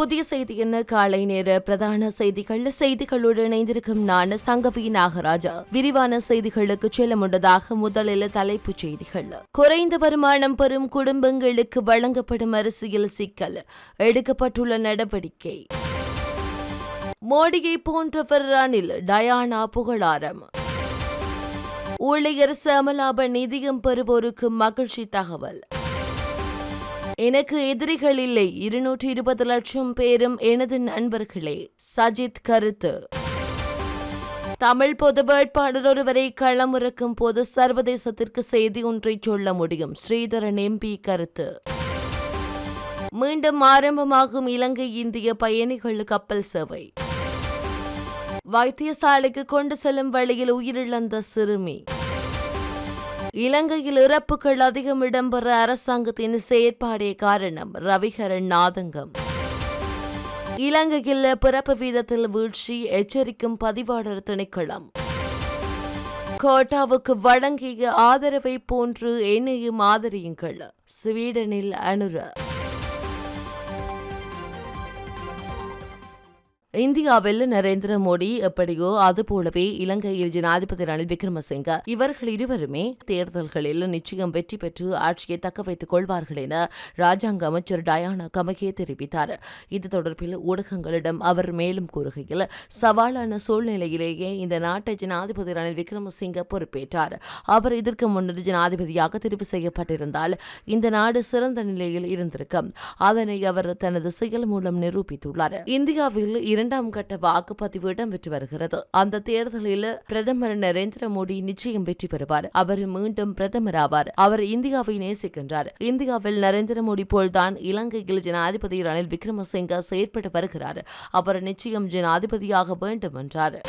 புதிய செய்தி என்ன? காலை நேர பிரதான செய்திகள். செய்திகளுடன் இணைந்திருக்கும் நான் சங்கவி நாகராஜா. விரிவான செய்திகளுக்கு செல்ல முன்னதாக முதலில் தலைப்புச் செய்திகள். குறைந்த வருமானம் பெறும் குடும்பங்களுக்கு வழங்கப்படும் அரசியல் சிக்கல். எடுக்கப்பட்டுள்ள நடவடிக்கை. மோடியை போன்றவர் ரணில் டயானா புகழாரம். ஊழியர் சமலாப நிதியம் பெறுவோருக்கு மகிழ்ச்சி தகவல். எனக்கு எதிரிகள் இல்லை இருநூற்றி இருபது லட்சம் பேரும் எனது நண்பர்களே. சஜித் கருத்து. தமிழ் பொது வேட்பாளர் ஒருவரை களமிறக்கும் போது சர்வதேசத்திற்கு செய்தி ஒன்றை சொல்ல முடியும். ஸ்ரீதரன் எம்பி கருத்து. மீண்டும் ஆரம்பமாகும் இலங்கை இந்திய பயணிகள் கப்பல் சேவை. வைத்தியசாலைக்கு கொண்டு செல்லும் வழியில் உயிரிழந்த சிறுமி. இலங்கையில் இறப்புகள் அதிகம் இடம்பெற அரசாங்கத்தின் செயற்பாடே காரணம் ரவிகரன் நாதங்கம். இலங்கையில் பிறப்பு வீதத்தில் வீழ்ச்சி எச்சரிக்கும் பதிவாளர் திணைக்களம். கோட்டாவுக்கு வழங்கிய ஆதரவை போன்று என்னையும் ஆதரியுங்கள். ஸ்வீடனில் அனுர. இந்தியாவில் நரேந்திர மோடி எப்படியோ அதுபோலவே இலங்கையில் ஜனாதிபதி ரணில் விக்ரமசிங்க இவர்கள் இருவருமே தேர்தல்களில் நிச்சயம் வெற்றி பெற்று ஆட்சியை தக்க வைத்துக் கொள்வார்கள் என ராஜாங்க அமைச்சர் டயானா கமகே தெரிவித்தார். இது தொடர்பில் ஊடகங்களிடம் அவர் மேலும் கூறுகையில் சவாலான சூழ்நிலையிலேயே இந்த நாட்டை ஜனாதிபதி ரணில் விக்ரமசிங்க பொறுப்பேற்றார். அவர் இதற்கு முன்னர் ஜனாதிபதியாக தெரிவு செய்யப்பட்டிருந்தால் இந்த நாடு சிறந்த நிலையில் இருந்திருக்கும். அதனை அவர் தனது செயல் மூலம் நிரூபித்துள்ளார். இந்தியாவில் இரண்டாம் கட்ட வாக்குப்பதிவு இடம்பெற்று வருகிறது. அந்த தேர்தலில் பிரதமர் நரேந்திர மோடி நிச்சயம் வெற்றி பெறுவார். அவர் மீண்டும் பிரதமர் ஆவார். அவர் இந்தியாவை நேசிக்கின்றார். இந்தியாவில் நரேந்திர மோடி போல்தான் இலங்கையில் ஜனாதிபதி ரணில் விக்ரமசிங்க செயற்பட்டு வருகிறார். அவர் நிச்சயம் ஜனாதிபதியாக வேண்டும் என்றார்.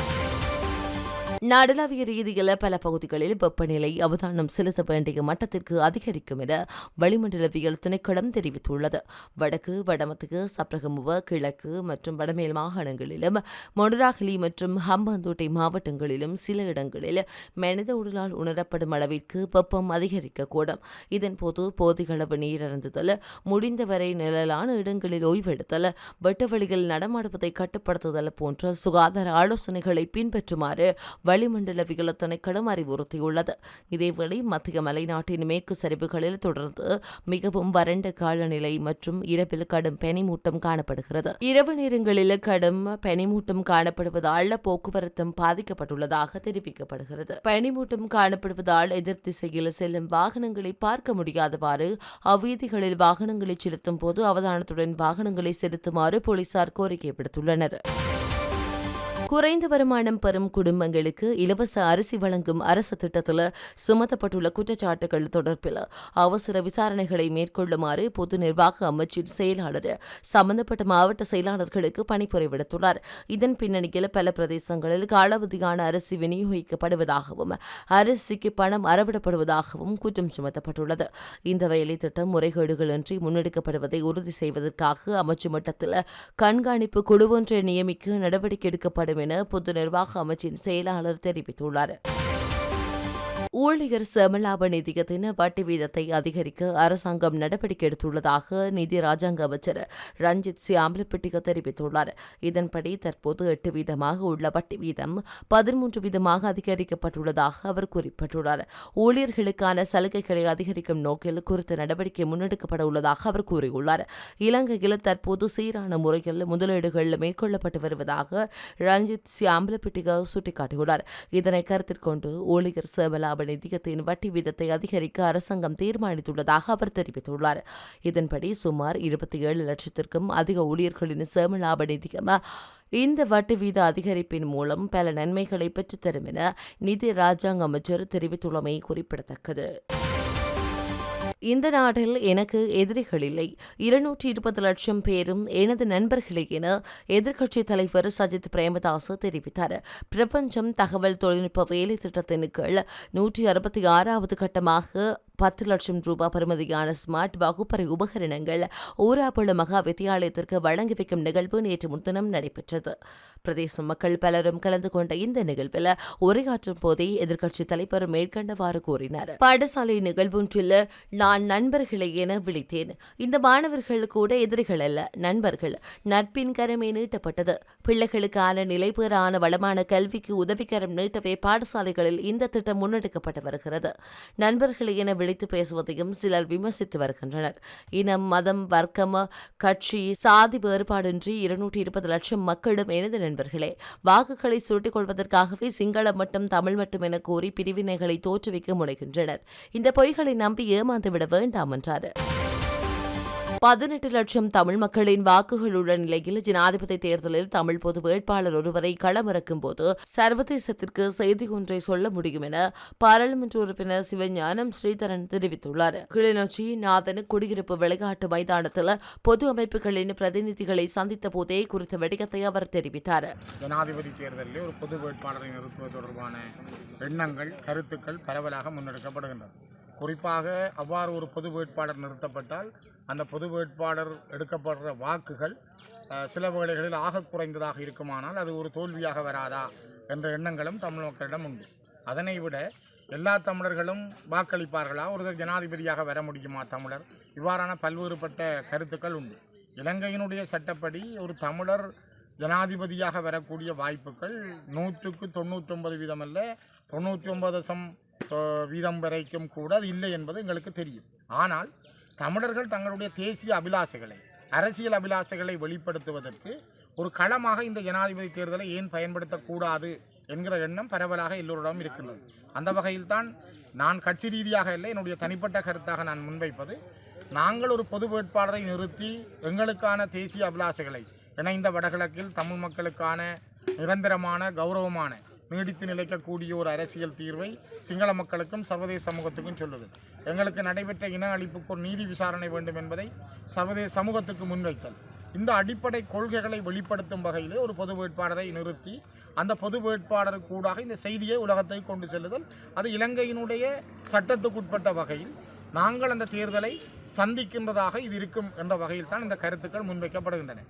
நாடளாவிய ரீதியில் பல பகுதிகளில் வெப்பநிலை அவதானம் செலுத்த வேண்டிய மட்டத்திற்கு அதிகரிக்கும் என வளிமண்டலவியல் திணைக்களம் தெரிவித்துள்ளது. வடக்கு வடமத்துக்கு சப்ரகமுவ கிழக்கு மற்றும் வடமேல் மாகாணங்களிலும் மொனராகலி மற்றும் ஹம்பந்தோட்டை மாவட்டங்களிலும் சில இடங்களில் மனித உடலால் உணரப்படும் அளவிற்கு வெப்பம் அதிகரிக்கக்கூடும். இதன்போது போதிகளவு நீர் அருந்துதல் முடிந்தவரை நிழலான இடங்களில் ஓய்வெடுத்தல் வெட்டவெளியில் நடமாடுவதை கட்டுப்படுத்துதல் போன்ற சுகாதார ஆலோசனைகளை பின்பற்றுமாறு வளிமண்டலவியல் திணைக்களம் அறிவுறுத்தியுள்ளது. இதேவேளை மத்திய மலைநாட்டின் மேற்கு சரிவுகளில் தொடர்ந்து மிகவும் வறண்ட காலநிலை மற்றும் இரவில் கடும் பனிமூட்டம் காணப்படுகிறது. இரவு நேரங்களில் கடும் பனிமூட்டம் காணப்படுவதால் போக்குவரத்தும் பாதிக்கப்பட்டுள்ளதாக தெரிவிக்கப்படுகிறது. பனிமூட்டம் காணப்படுவதால் எதிர் திசையில் செல்லும் வாகனங்களை பார்க்க முடியாதவாறு அவ்வீதிகளில் வாகனங்களை செலுத்தும் போது அவதானத்துடன் வாகனங்களை செலுத்துமாறு போலீசார் கோரிக்கை விடுத்துள்ளனர். குறைந்த வருமானம் பெறும் குடும்பங்களுக்கு இலவச அரிசி வழங்கும் அரசு திட்டத்தில் சுமத்தப்பட்டுள்ள குற்றச்சாட்டுகள் தொடர்பில் அவசர விசாரணைகளை மேற்கொள்ளுமாறு பொது நிர்வாக அமைச்சின் செயலாளர் சம்பந்தப்பட்ட மாவட்ட செயலாளர்களுக்கு பணிப்புரை விடுத்துள்ளார். இதன் பின்னணியில் பல பிரதேசங்களில் காலாவதியான அரிசி விநியோகிக்கப்படுவதாகவும் அரிசிக்கு பணம் அறவிடப்படுவதாகவும் குற்றம் சுமத்தப்பட்டுள்ளது. இந்த வேலை திட்டம் முறைகேடுகளின்றி முன்னெடுக்கப்படுவதை உறுதி செய்வதற்காக அமைச்சு மட்டத்தில் கண்காணிப்பு குழு ஒன்றை நியமிக்க நடவடிக்கை எடுக்கப்படும் என பொது நிர்வாக அமைச்சின் செயலாளர் தெரிவித்துள்ளார். ஊழியர் செமலாப நிதியத்தின் வட்டி வீதத்தை அதிகரிக்க அரசாங்கம் நடவடிக்கை எடுத்துள்ளதாக நிதி ராஜாங்க அமைச்சர் ரஞ்சித் சியாம்பலப்பிட்டிக தெரிவித்துள்ளார். இதன்படி தற்போது எட்டு வீதமாக உள்ள வட்டி வீதம் பதிமூன்று வீதமாக அதிகரிக்கப்பட்டுள்ளதாக அவர் குறிப்பிட்டுள்ளார். ஊழியர்களுக்கான சலுகைகளை அதிகரிக்கும் நோக்கில் குறித்த நடவடிக்கை முன்னெடுக்கப்பட உள்ளதாக அவர் கூறியுள்ளார். இலங்கையில் தற்போது சீரான முறையில் முதலீடுகள் மேற்கொள்ளப்பட்டு வருவதாக ரஞ்சித் சியாம்பலப்பிட்டிக சுட்டிக்காட்டியுள்ளார். இதனை கருத்தில் கொண்டு ஊழியர் சேவலாப நிதியத்தின் வட்டி வீதத்தை அதிகரிக்க அரசாங்கம் தீர்மானித்துள்ளதாக அவர் தெரிவித்துள்ளார். இதன்படி சுமார் இருபத்தி ஏழு லட்சத்திற்கும் அதிக ஊழியர்களின் சேமலாப நிதியம் இந்த வட்டி வீத அதிகரிப்பின் மூலம் பல நன்மைகளை பெற்றுத்தரும் என நிதி ராஜாங்க அமைச்சர் தெரிவித்துள்ளமை குறிப்பிடத்தக்கது. இந்த நாட்டில் எனக்கு எதிரிகள் இல்லை. இருநூற்றி இருபது லட்சம் பேரும் எனது நண்பர்களே என எதிர்க்கட்சித் தலைவர் சஜித் பிரேமதாஸ் தெரிவித்தார். பிரபஞ்சம் தகவல் தொழில்நுட்ப வேலை திட்டத்தின் கீழ் நூற்றி அறுபத்தி ஆறாவது கட்டமாக பத்து லட்சம் ரூபாய் பெறுமதியான ஸ்மார்ட் வகுப்பறை உபகரணங்கள் ஊராப்பள மகா வித்தியாலயத்திற்கு வழங்கி வைக்கும் நிகழ்வு நேற்று முன்தினம் நடைபெற்றது. பிரதேச மக்கள் பலரும் கலந்து கொண்ட இந்த நிகழ்வில் உரையாற்றும் போதே எதிர்க்கட்சித் தலைவர் மேற்கண்டவாறு கூறினார். பாடசாலை நிகழ்வொன்றில் நான் நண்பர்களை என விழித்தேன். இந்த மாணவர்கள் கூட எதிரிகள் அல்ல நண்பர்கள். நட்பின் கரமே நீட்டப்பட்டது. பிள்ளைகளுக்கான நிலைபெறான வளமான கல்விக்கு உதவிக்கரம் நீட்டவே பாடசாலைகளில் இந்த திட்டம் முன்னெடுக்கப்பட்டு வருகிறது. நண்பர்களை என விழித்து பேசுவதையும் சிலர் விமர்சித்து வருகின்றனர். இனம் மதம் வர்க்கம் கட்சி சாதி வேறுபாடின்றி இருநூற்றி இருபது லட்சம் மக்களும் எனது நண்பர்களே வாக்குகளை சுருட்டிக் கொள்வதற்காகவே சிங்களம் மட்டும் தமிழ் மட்டும் என கூறி பிரிவினைகளை தோற்றுவிக்க முனைகின்றனர். இந்த பொய்களை நம்பி ஏமாந்து விட வேண்டாம் என்றார். பதினெட்டு லட்சம் தமிழ் மக்களின் வாக்குகள் உள்ள நிலையில் ஜனாதிபதி தேர்தலில் தமிழ் பொது வேட்பாளர் ஒருவரை களமிறக்கும் போது சர்வதேசத்திற்கு செய்தி ஒன்றை சொல்ல முடியும் என பாராளுமன்ற உறுப்பினர் சிவஞானம் ஸ்ரீதரன் தெரிவித்துள்ளார். கிளிநொச்சி நாதன் குடியிருப்பு விளையாட்டு மைதானத்தில் பொது அமைப்புகளின் பிரதிநிதிகளை சந்தித்த போதே குறித்த வெடிக்கத்தை அவர் தெரிவித்தார். ஜனாதிபதி தேர்தலில் ஒரு பொது வேட்பாளரை நிறுத்துவது தொடர்பான எண்ணங்கள் கருத்துக்கள் பரவலாக முன்னெடுக்கப்படுகின்றன. குறிப்பாக அவ்வாறு ஒரு பொது வேட்பாளர் நிறுத்தப்பட்டால் அந்த பொது வேட்பாளர் எடுக்கப்படுற வாக்குகள் சில வேளைகளில் ஆக குறைந்ததாக இருக்குமானால் அது ஒரு தோல்வியாக வராதா என்ற எண்ணங்களும் தமிழ் மக்களிடம் உண்டு. அதனை விட எல்லா தமிழர்களும் வாக்களிப்பார்களா? ஒருவர் ஜனாதிபதியாக வர முடியுமா தமிழர்? இவ்வாறான பல்வேறுபட்ட கருத்துக்கள் உண்டு. இலங்கையினுடைய சட்டப்படி ஒரு தமிழர் ஜனாதிபதியாக வரக்கூடிய வாய்ப்புகள் நூற்றுக்கு தொண்ணூற்றொன்பது வீதம் அல்ல தொண்ணூற்றி ஒன்பது தசம் வீதம் வரைக்கும் கூட அது இல்லை என்பது எங்களுக்கு தெரியும். ஆனால் தமிழர்கள் தங்களுடைய தேசிய அபிலாஷைகளை அரசியல் அபிலாஷைகளை வெளிப்படுத்துவதற்கு ஒரு களமாக இந்த ஜனாதிபதி தேர்தலை ஏன் பயன்படுத்தக்கூடாது என்கிற எண்ணம் பரவலாக எல்லோரிடம் இருக்கின்றது. அந்த வகையில்தான் நான் கட்சி ரீதியாக இல்லை என்னுடைய தனிப்பட்ட கருத்தாக நான் முன்வைப்பது. நாங்கள் ஒரு பொது வேட்பாளரை நிறுத்தி எங்களுக்கான தேசிய அபிலாஷைகளை இணைந்த வடகிழக்கில் தமிழ் மக்களுக்கான நிரந்தரமான கௌரவமான நீடித்து நிலைக்கக்கூடிய ஒரு அரசியல் தீர்வை சிங்கள மக்களுக்கும் சர்வதேச சமூகத்துக்கும் சொல்லுது. எங்களுக்கு நடைபெற்ற இன அழிப்புக்கு ஒரு நீதி விசாரணை வேண்டும் என்பதை சர்வதேச சமூகத்துக்கு முன்வைத்தல். இந்த அடிப்படை கொள்கைகளை வெளிப்படுத்தும் வகையிலே ஒரு பொது வேட்பாளரை நிறுத்தி அந்த பொது வேட்பாளர் கூடாக இந்த செய்தியை உலகத்தை கொண்டு செல்லுதல். அது இலங்கையினுடைய சட்டத்துக்குட்பட்ட வகையில் நாங்கள் அந்த தேர்தலை சந்திக்கின்றதாக இது இருக்கும் என்ற வகையில் தான் இந்த கருத்துக்கள் முன்வைக்கப்படுகின்றன.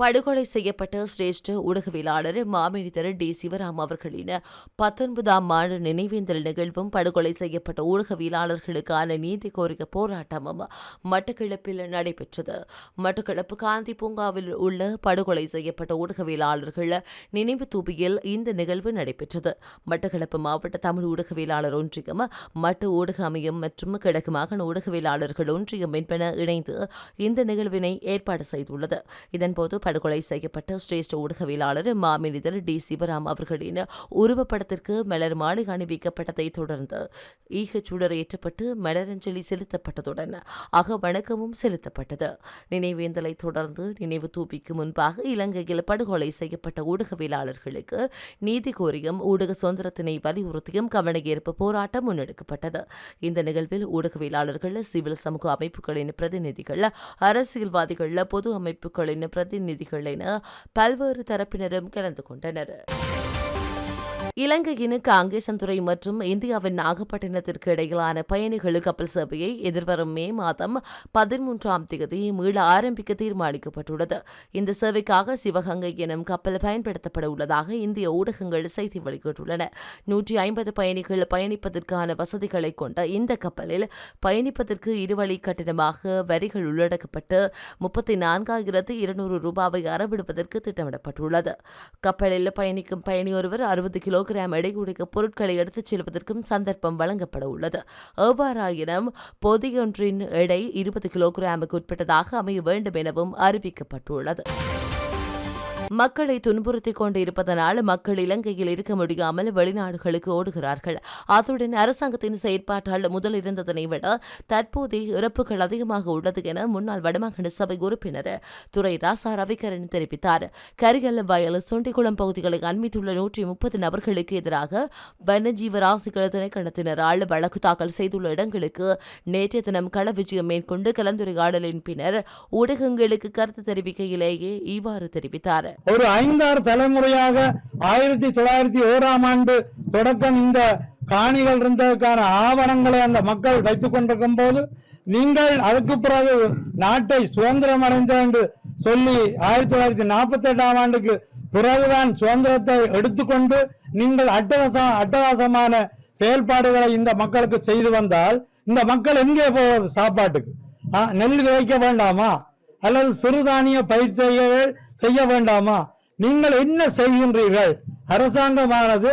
படுகொலை செய்யப்பட்ட சிரேஷ்ட ஊடகவியலாளர் மாமனிதர் டி. சிவராம் அவர்களின் பத்தொன்பதாம் ஆண்டு நினைவேந்தல் நிகழ்வும் படுகொலை செய்யப்பட்ட ஊடகவியலாளர்களுக்கான நீதி கோரிக்கை போராட்டமும் மட்டக்களப்பில் நடைபெற்றது. மட்டக்களப்பு காந்தி பூங்காவில் உள்ள படுகொலை செய்யப்பட்ட ஊடகவியலாளர்கள் நினைவு தூபியில் இந்த நிகழ்வு நடைபெற்றது. மட்டக்களப்பு மாவட்ட தமிழ் ஊடகவியலாளர் ஒன்றியம் மட்டு ஊடக அமையம் மற்றும் கிழக்கு மாகாண ஊடகவியலாளர்கள் ஒன்றியம் என்பன இணைந்து இந்த நிகழ்வினை ஏற்பாடு செய்துள்ளது. இதன்போது படுகொலை செய்யப்பட்ட சிரேஷ்ட ஊடகவியலாளர் மாமனிதர் டி. சிவராம் அவர்களின் உருவப்படத்திற்கு மலர் மாலை அணிவிக்கப்பட்டதை தொடர்ந்து ஈகச் சுடர் ஏற்றப்பட்டு மலரஞ்சலி செலுத்தப்பட்டதுடன் அகவணக்கமும் செலுத்தப்பட்டது. நினைவேந்தலை தொடர்ந்து நினைவு தூபிக்கு முன்பாக இலங்கையில் படுகொலை செய்யப்பட்ட ஊடகவியலாளர்களுக்கு நீதி கோரியும் ஊடக சுதந்திரத்தினை வலியுறுத்தியும் கவனஈர்ப்பு போராட்டம் முன்னெடுக்கப்பட்டது. இந்த நிகழ்வில் ஊடகவியலாளர்கள் சிவில் சமூக அமைப்புகளின் பிரதிநிதிகள் அரசியல்வாதிகள் பொது அமைப்புகளின் செய்திகள் என பல்வேறு தரப்பினரும் கலந்து கொண்டனர். இலங்கையின் காங்கேசன்துறை மற்றும் இந்தியாவின் நாகப்பட்டினத்திற்கு இடையிலான பயணிகள் கப்பல் சேவையை எதிர்வரும் மே மாதம் பதிமூன்றாம் தேதி மீள ஆரம்பிக்க தீர்மானிக்கப்பட்டுள்ளது. இந்த சேவைக்காக சிவகங்கை எனும் கப்பல் பயன்படுத்தப்பட உள்ளதாக இந்திய ஊடகங்கள் செய்தி வெளியிட்டுள்ளன. நூற்றி ஐம்பது பயணிகள் பயணிப்பதற்கான வசதிகளை கொண்ட இந்த கப்பலில் பயணிப்பதற்கு இருவழி கட்டணமாக வரிகள் உள்ளடக்கப்பட்டு முப்பத்தி நான்காயிரத்து இருநூறு ரூபாவை அறவிடுவதற்கு திட்டமிடப்பட்டுள்ளது. கப்பலில் பயணிக்கும் பயணி ஒருவர் அறுபது கிலோகிராம் எடையுடைய பொருட்களை எடுத்துச் செல்வதற்கும் சந்தர்ப்பம் வழங்கப்பட உள்ளது. எவ்வாறாயினும் பொதியொன்றின் எடை இருபது கிலோகிராமுக்கு உட்பட்டதாக அமைய வேண்டும் எனவும் அறிவிக்கப்பட்டுள்ளது. மக்களை துன்புறுத்திக் கொண்டு இருப்பதனால் மக்கள் இலங்கையில் இருக்க முடியாமல் வெளிநாடுகளுக்கு ஓடுகிறார்கள். அத்துடன் அரசாங்கத்தின் செயற்பாட்டால் முதல் இருந்ததனை விட தற்போதைய இறப்புகள் அதிகமாக உள்ளது என முன்னாள் வடமாகாண சபை உறுப்பினர் துறை ராசா ரவிகரன் தெரிவித்தார். கரிகல்ல வயல் சுண்டிக்குளம் பகுதிகளை அண்மித்துள்ள நூற்றி முப்பது நபர்களுக்கு எதிராக வனஜீவ ராசிகள் திணைக்களத்தினரால் வழக்கு தாக்கல் செய்துள்ள இடங்களுக்கு நேற்றைய தினம் கள விஜயம் மேற்கொண்டு கலந்துரையாடலின் பின்னர் ஊடகங்களுக்கு கருத்து தெரிவிக்கையிலேயே இவ்வாறு தெரிவித்தார். ஒரு ஐந்தாறு தலைமுறையாக ஆயிரத்தி தொள்ளாயிரத்தி ஓராம் ஆண்டு தொடக்கம் இந்த காணிகள் இருந்ததற்கான ஆவணங்களை அந்த மக்கள் வைத்துக் கொண்டிருக்கும் போது நீங்கள் அதுக்கு பிறகு நாட்டை சுதந்திரம் அடைந்த என்று சொல்லி ஆயிரத்தி தொள்ளாயிரத்தி நாற்பத்தி எட்டாம் ஆண்டுக்கு பிறகுதான் சுதந்திரத்தை எடுத்துக்கொண்டு நீங்கள் அட்டகாசம் அட்டகாசமான செயல்பாடுகளை இந்த மக்களுக்கு செய்து வந்தால் இந்த மக்கள் எங்கே போவது சாப்பாட்டுக்கு? நெல் விளைக்க வேண்டாமா? அல்லது சிறுதானிய பயிர் செய்ய செய்ய வேண்டாமா? நீங்கள் என்ன செய்கின்றீர்கள்? அரசாங்கமானது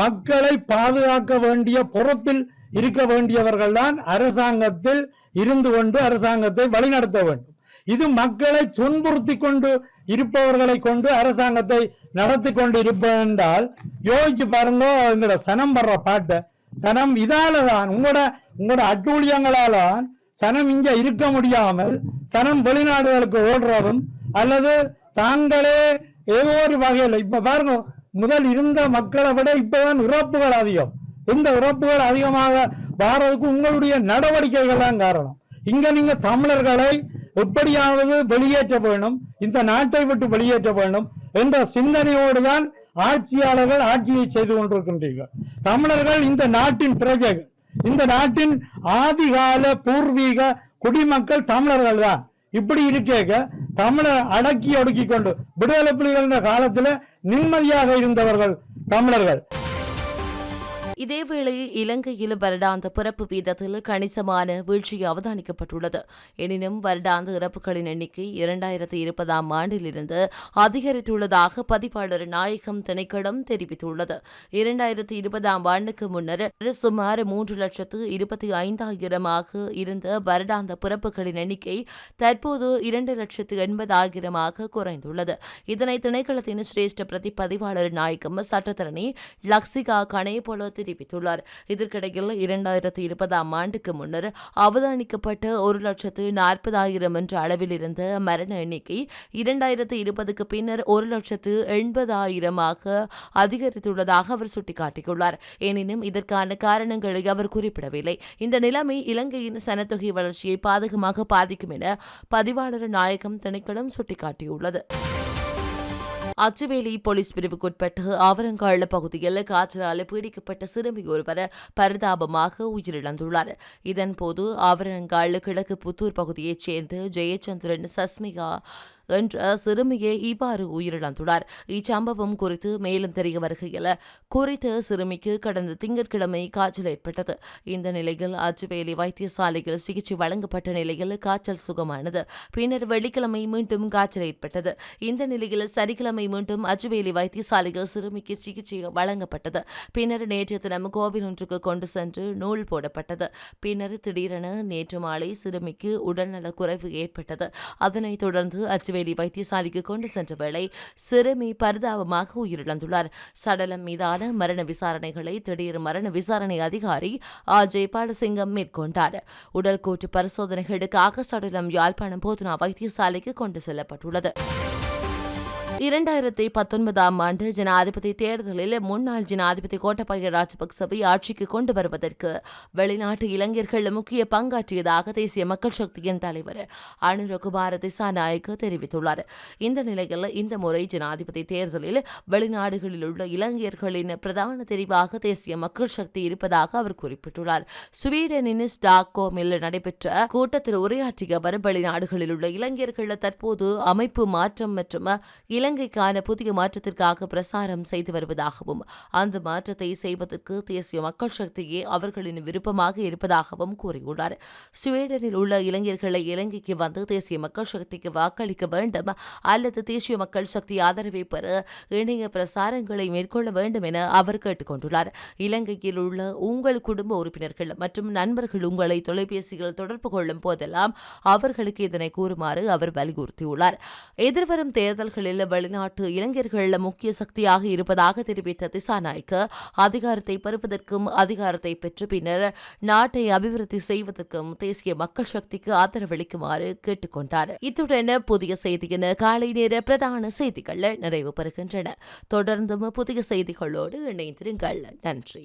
மக்களை பாதுகாக்க வேண்டிய பொறுப்பில் இருக்க வேண்டியவர்கள் தான் அரசாங்கத்தில் இருந்து கொண்டு அரசாங்கத்தை வழிநடத்த வேண்டும். இது மக்களை துன்புறுத்தி கொண்டு இருப்பவர்களை கொண்டு அரசாங்கத்தை நடத்தி கொண்டு இருப்பதென்றால் யோசிச்சு பாருங்க எங்களோட சனம் படுற பாட்டை. சனம் இதால தான் உங்களோட உங்களோட அட்டூழியங்களால தான் சனம் இங்க இருக்க முடியாமல் சனம் வெளிநாடுகளுக்கு ஓடுறதும் அல்லது தாங்களே ஏதோ ஒரு வகையில் இப்ப பாருங்க முதல் இருந்த மக்களை விட இப்பதான் இறப்புகள் அதிகம். இந்த இறப்புகள் அதிகமாக வாரதுக்கு உங்களுடைய நடவடிக்கைகள் தான் காரணம். இங்க நீங்க தமிழர்களை எப்படியாவது வெளியேற்ற வேண்டும் இந்த நாட்டை விட்டு வெளியேற்ற வேண்டும் என்ற சிந்தனையோடு தான் ஆட்சியாளர்கள் ஆட்சியை செய்து கொண்டிருக்கின்றீர்கள். தமிழர்கள் இந்த நாட்டின் பிரஜைகள். இந்த நாட்டின் ஆதிகால பூர்வீக குடிமக்கள் தமிழர்கள் தான். இப்படி இருக்கேக்க தமிழை அடக்கி ஒடுக்கி கொண்டு விடுதலை புலிகள் காலத்தில் நிம்மதியாக இருந்தவர்கள் தமிழர்கள். இதேவேளை இலங்கையில் வருடாந்த பிறப்பு வீதத்தில் கணிசமான வீழ்ச்சி அவதானிக்கப்பட்டுள்ளது. எனினும் வருடாந்த இறப்புகளின் எண்ணிக்கை இரண்டாயிரத்தி இருபதாம் ஆண்டிலிருந்து அதிகரித்துள்ளதாக பதிவாளர் நாயகம் திணைக்களம் தெரிவித்துள்ளது. இரண்டாயிரத்தி இருபதாம் ஆண்டுக்கு முன்னர் சுமார் மூன்று லட்சத்து இருபத்தி ஐந்தாயிரமாக இருந்த வருடாந்த பிறப்புகளின் எண்ணிக்கை தற்போது இரண்டு லட்சத்து எண்பதாயிரமாக குறைந்துள்ளது. இதனை திணைக்களத்தின் சிரேஷ்ட பிரதி பதிவாளர் நாயகம் சட்டத்தரணி லக்ஸிகா கணேபொல தெரிவித்துள்ளார் இதற்கிடையில் இரண்டாயிரத்தி இருபதாம் ஆண்டுக்கு முன்னர் அவதானிக்கப்பட்ட ஒரு லட்சத்து நாற்பதாயிரம் என்ற அளவில் இருந்த மரண எண்ணிக்கை இரண்டாயிரத்து இருபதுக்கு பின்னர் ஒரு லட்சத்து எண்பதாயிரமாக அதிகரித்துள்ளதாக அவர் சுட்டிக்காட்டியுள்ளார். எனினும் இதற்கான காரணங்களை அவர் குறிப்பிடவில்லை. இந்த நிலைமை இலங்கையின் சனத்தொகை வளர்ச்சியை பாதகமாக பாதிக்கும் என பதிவாளர் நாயகம் திணைக்களம் சுட்டிக்காட்டியுள்ளது. அச்சுவேலி போலீஸ் பிரிவுக்குட்பட்ட ஆவரங்கால பகுதியில் காய்ச்சலால் பீடிக்கப்பட்ட சிறுமி ஒருவர் பரிதாபமாக உயிரிழந்துள்ளார். இதன்போது ஆவரங்கால் கிழக்கு புத்தூர் பகுதியைச் சேர்ந்த ஜெயச்சந்திரன் சஸ்மிகா என்ற சிறுமியை இவ்வாறு உயிரிழந்துள்ளார். இச்சம்பவம் குறித்து மேலும் தெரிய வருகையில் குறித்த சிறுமிக்கு கடந்த திங்கட்கிழமை காய்ச்சல் ஏற்பட்டது. இந்த நிலையில் அச்சுவேலி வைத்தியசாலையில் சிகிச்சை வழங்கப்பட்ட நிலையில் காய்ச்சல் சுகமானது. பின்னர் வெள்ளிக்கிழமை மீண்டும் காய்ச்சல் ஏற்பட்டது. இந்த நிலையில் சனிக்கிழமை மீண்டும் அச்சுவேலி வைத்தியசாலையில் சிறுமிக்கு சிகிச்சை வழங்கப்பட்டது. பின்னர் நேற்று தினம் கோவில் ஒன்றுக்கு கொண்டு சென்று நூல் போடப்பட்டது. பின்னர் திடீரென நேற்று மாலை சிறுமிக்கு உடல்நலக் குறைவு ஏற்பட்டது. அதனைத் தொடர்ந்து அச்சுவேலி வைத்தியசாலைக்கு கொண்டு சென்ற வேளை சிறுமி பரிதாபமாக உயிரிழந்துள்ளார். சடலம் மீதான மரண விசாரணைகளை திடீர் மரண விசாரணை அதிகாரி அஜய் பாலசிங்கம் மேற்கொண்டார். உடல் கூட்டு பரிசோதனைகளுக்காக சடலம் யாழ்ப்பாணம் போதனா வைத்தியசாலைக்கு கொண்டு செல்லப்பட்டுள்ளது. இரண்டாயிரத்தி பத்தொன்பதாம் ஆண்டு ஜனாதிபதி தேர்தலில் முன்னாள் ஜனாதிபதி கோட்டபாய ராஜபக்சவை ஆட்சிக்கு கொண்டு வருவதற்கு வெளிநாட்டு இளைஞர்கள் முக்கிய பங்காற்றியதாக தேசிய மக்கள் சக்தியின் தலைவர் அனுரகுமார திசாநாயக்க தெரிவித்துள்ளார். இந்த நிலையில் இந்த முறை ஜனாதிபதி தேர்தலில் வெளிநாடுகளில் உள்ள இளைஞர்களின் பிரதான தெரிவாக தேசிய மக்கள் சக்தி இருப்பதாக அவர் குறிப்பிட்டுள்ளார். ஸ்வீடனின் ஸ்டாக்ஹோமில் நடைபெற்ற கூட்டத்தில் உரையாற்றிய அவர் வெளிநாடுகளில் உள்ள இளைஞர்கள் தற்போது அமைப்பு மாற்றம் மற்றும் இலங்கைக்கான புதிய மாற்றத்திற்காக பிரசாரம் செய்து வருவதாகவும் அந்த மாற்றத்தை செய்வதற்கு தேசிய மக்கள் சக்தியே அவர்களின் விருப்பமாக இருப்பதாகவும் கூறியுள்ளார். ஸ்வீடனில் உள்ள இளைஞர்களை இலங்கைக்கு வந்து தேசிய மக்கள் சக்திக்கு வாக்களிக்க வேண்டும் அல்லது தேசிய மக்கள் சக்தி ஆதரவை பெற இணைய பிரசாரங்களை மேற்கொள்ள வேண்டும் என அவர் கேட்டுக்கொண்டுள்ளார். இலங்கையில் உள்ள உங்கள் குடும்ப உறுப்பினர்கள் மற்றும் நண்பர்கள் உங்களை தொலைபேசியில் தொடர்பு கொள்ளும் போதெல்லாம் அவர்களுக்கு இதனை கூறுமாறு அவர் வலியுறுத்தியுள்ளார். எதிர்வரும் தேர்தல்களில் வெளிநாட்டு இளைஞர்கள் முக்கிய சக்தியாக இருப்பதாக தெரிவித்த திசாநாய்க்கு அதிகாரத்தை பெறுவதற்கும் அதிகாரத்தை பெற்ற பின்னர் நாட்டை அபிவிருத்தி செய்வதற்கும் தேசிய மக்கள் சக்திக்கு ஆதரவளிக்குமாறு கேட்டுக்கொண்டார். இத்துடன் புதிய செய்தியின் காலை நேர பிரதான செய்திகள் நிறைவு பெறுகின்றன. தொடர்ந்தும் புதிய செய்திகளோடு இணைந்திருங்கள். நன்றி.